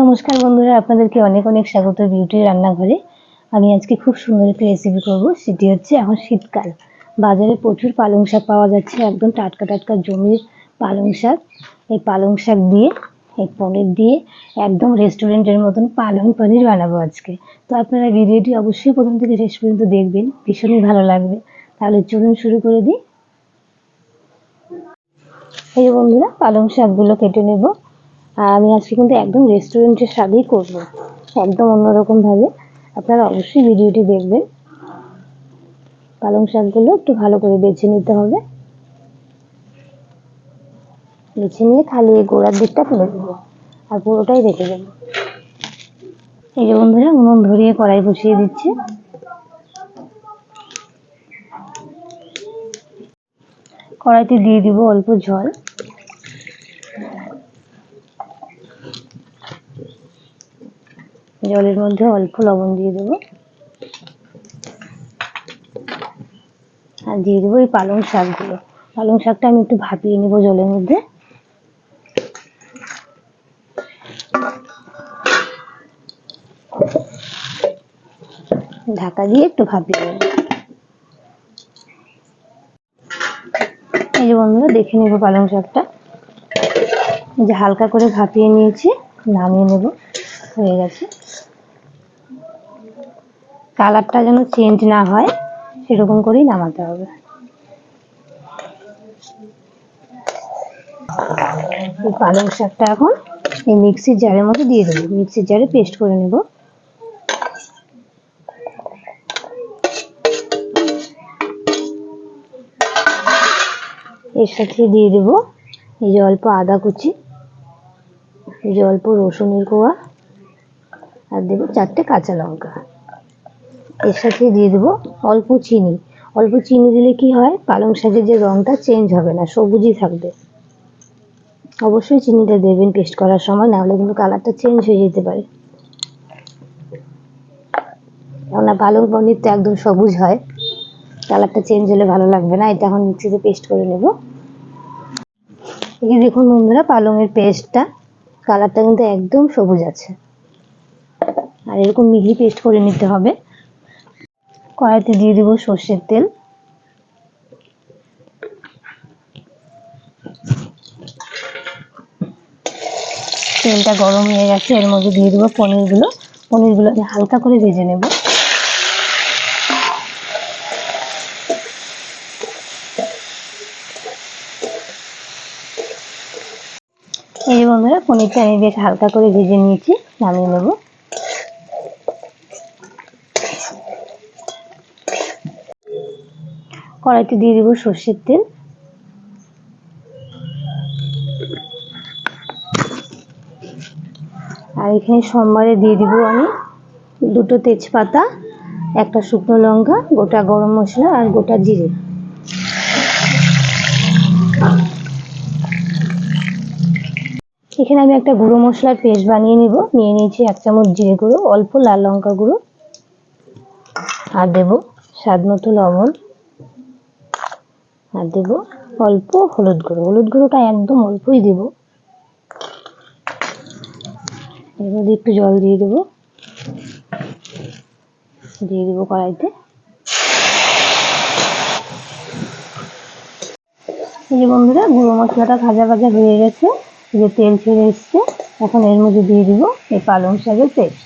নমস্কার বন্ধুরা, আপনাদেরকে অনেক অনেক স্বাগত বিউটি রান্নাঘরে। আমি আজকে খুব সুন্দর একটা রেসিপি করব, সেটি হচ্ছে এখন শীতকাল। বাজারে প্রচুর পালং শাক পাওয়া যাচ্ছে, একদম টাটকা টাটকা জমির পালং শাক। এই পালং শাক দিয়ে, এই পনির দিয়ে একদম রেস্টুরেন্টের মতন পালং পনির বানাবো আজকে। তো আপনারা ভিডিওটি অবশ্যই প্রথম থেকে শেষ পর্যন্ত দেখবেন, ভীষণই ভালো লাগবে। তাহলে চলুন শুরু করে দিই। এই বন্ধুরা, পালং শাকগুলো কেটে নেব। আর আমি আজকে কিন্তু একদম রেস্টুরেন্টের স্বাদেই করব। একদম অন্যরকম ভাবে। আপনারা অবশ্যই ভিডিওটি দেখবেন। পালং শাকগুলো একটু ভালো করে বেছে নিতে হবে। বেছে নিয়ে খালি এই গোড়ার দিকটা ফেলে দেবো। আর পুরোটাই রেখে দেবো। এই যে বন্ধুরা, উনুন ধরিয়ে কড়াই বসিয়ে দিচ্ছে। কড়াইতে দিয়ে দিব অল্প জল। জলের মধ্যে অল্প লবণ দিয়ে দেবো। আর দিয়ে দেবো এই পালং শাকগুলো। পালং শাকটা আমি একটু ভাপিয়ে নেব জলের মধ্যে। ঢাকা দিয়ে একটু ভাপিয়ে নেব। এই যে বন্ধুরা, দেখে নেব পালং শাকটা। যে হালকা করে ভাপিয়ে নিয়েছি, নামিয়ে নেব। হয়ে গেছে। কালারটা যেন চেঞ্জ না হয়, সেরকম করেই নামাতে হবে। এই পালং শাকটা এখন এই মিক্সির জারের মধ্যে দিয়ে দেবো। মিক্সির জারে পেস্ট করে নেব। এর সাথে দিয়ে দেবো এই যে অল্প আদা কুচি, এই যে অল্প রসুনের কোয়া, আর দেবো চারটে কাঁচা লঙ্কা। এর সাথে দিয়ে দেবো অল্প চিনি। অল্প চিনি দিলে কি হয়? পালং শাকের যে রঙটা চেঞ্জ হবে না, সবুজই থাকবে। অবশ্যই চিনিটা দেবেন পেস্ট করার সময়, নাহলে কিন্তু কালারটা চেঞ্জ হয়ে যেতে পারে। কেননা পালং পনির তো একদম সবুজ হয়। কালারটা চেঞ্জ হলে ভালো লাগবে না, এটা এখন মিক্সিতে পেস্ট করে নেব। এই দেখুন বন্ধুরা, পালংয়ের পেস্টটা কালারটা কিন্তু একদম সবুজ আছে। আর এরকম মিহি পেস্ট করে নিতে হবে। কড়াইতে দিয়ে দেবো সর্ষের তেল। তেলটা গরম হয়ে গেছে, এর মধ্যে দিয়ে দেবো পনিরগুলো। পনিরগুলো হালকা করে ভেজে নেব। এই বন্ধুরা, পনিরটা আমি বেশ হালকা করে ভেজে নিয়েছি, নামিয়ে নেব। কড়াইতে দিয়ে দেবো সর্ষের তেল। আর এখানে সোমবারে দিয়ে দিব আমি দুটো তেজপাতা, একটা শুকনো লঙ্কা, গোটা গরম মশলা আর গোটা জিরে। এখানে আমি একটা গুঁড়ো মশলার পেস্ট বানিয়ে নিব। নিয়ে নিয়েছি এক চামচ জিরে গুঁড়ো, অল্প লাল লঙ্কা গুঁড়ো। আর দেব স্বাদ মতো লবণ। আর দেব অল্প হলুদ গুঁড়ো। হলুদ গুঁড়োটা একদম অল্পই দেব। এর মধ্যে একটু জল দিয়ে দেবো। দিয়ে দেবো কড়াইতে। এই যে বন্ধুরা, গুঁড়ো মশলাটা ভাজা ভাজা হয়ে গেছে। যে তেল ছেড়ে এসছে। এখন এর মধ্যে দিয়ে দিব এই পালং শাকের পেস্ট।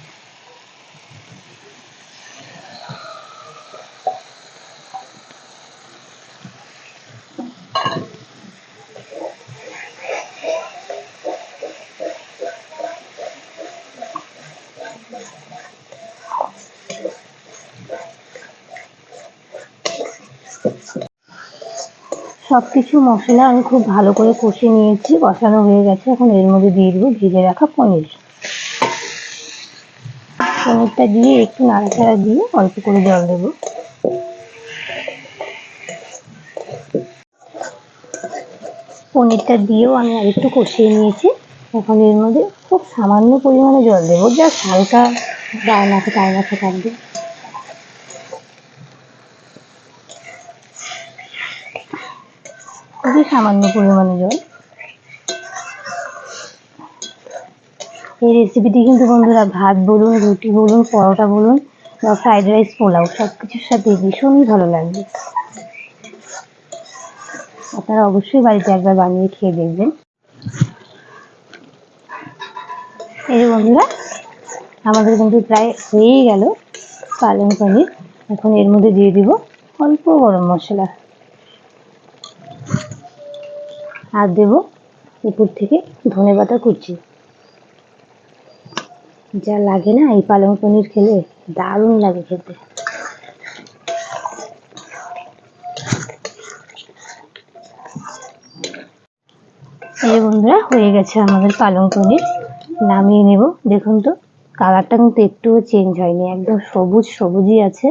সব কিছু মশলা আমি খুব ভালো করে কষে নিয়েছি, কষানো হয়ে গেছে। এখন এর মধ্যে দিয়ে দেবো ভেজে রাখা পনির। পনিরটা দিয়ে একটু নাড়াচাড়া দিয়ে অল্প করে জল দেবো। পনিরটা দিয়েও আমি আর একটু কষিয়ে নিয়েছি। এখন এর মধ্যে খুব সামান্য পরিমাণে জল দেবো, জাস্ট হালকা গায়ে মাথা গায়ে মাথা থাকবে। খুবই সামান্য পরিমাণে জল। এই রেসিপিটি কিন্তু বন্ধুরা ভাত বলুন, রুটি বলুন, পরোটা বলুন, বা ফ্রাইড রাইস পোলাও সব কিছুর সাথে ভীষণই ভালো লাগবে আপনারা অবশ্যই বাড়িতে একবার বানিয়ে খেয়ে দেখবেন। এই যে বন্ধুরা, আমাদের কিন্তু প্রায় হয়েই গেল পালং পনির। এখন এর মধ্যে দিয়ে দিব অল্প গরম মশলা। আর দেব উপর থেকে ধনে পাতা কুচি। যা লাগে না এই পালং পনির খেলে দারুণ লাগে খেতে। এই বন্ধুরা, হয়ে গেছে আমাদের পালং পনির। নামিয়ে নেব। দেখুন তো, কালারটা কিন্তু একটুও চেঞ্জ হয়নি। একদম সবুজ, সবুজই আছে।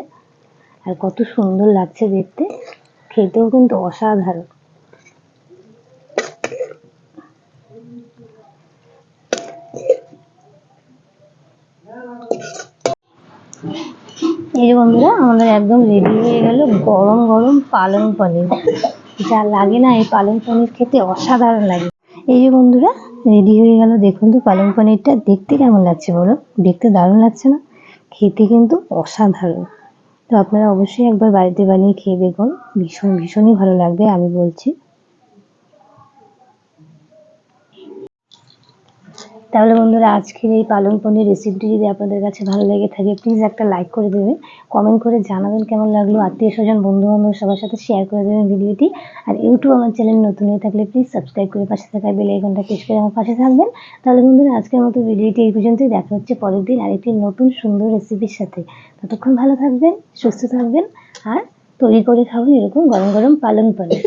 আর কত সুন্দর লাগছে দেখতে। খেতেও কিন্তু অসাধারণ। এই যে বন্ধুরা, আমাদের একদম রেডি হয়ে গেল গরম গরম পালং পনির। যা লাগে না এই পালং পনির খেতে অসাধারণ লাগে। এই যে বন্ধুরা রেডি হয়ে গেল দেখুন তো পালং পনিরটা দেখতে কেমন লাগছে বলো? দেখতে দারুণ লাগছে না? খেতে কিন্তু অসাধারণ। তো আপনারা অবশ্যই একবার বাড়িতে বানিয়ে খেয়ে দেখুন। ভীষণ, ভীষণই ভালো লাগবে, আমি বলছি। তাহলে বন্ধুরা, আজকের এই পালং পনির রেসিপিটি যদি আপনাদের কাছে ভালো লেগে থাকে প্লিজ একটা লাইক করে দেবেন। কমেন্ট করে জানাবেন কেমন লাগল। আত্মীয় স্বজন বন্ধু বান্ধব সবার সাথে শেয়ার করে দেবেন ভিডিওটি আর ইউটিউব আমার চ্যানেল নতুন হয়ে থাকলে প্লিজ সাবস্ক্রাইব করে পাশে থাকা বেল আইকনটা প্রেস করে আমার পাশে থাকবেন। তাহলে বন্ধুরা, আজকের মতো ভিডিওটি এই পর্যন্তই। দেখা হচ্ছে পরের দিন আরেকটি নতুন সুন্দর রেসিপির সাথে। ততক্ষণ ভালো থাকবেন, সুস্থ থাকবেন, আর তৈরি করে খাবেন এরকম গরম গরম পালং পনির।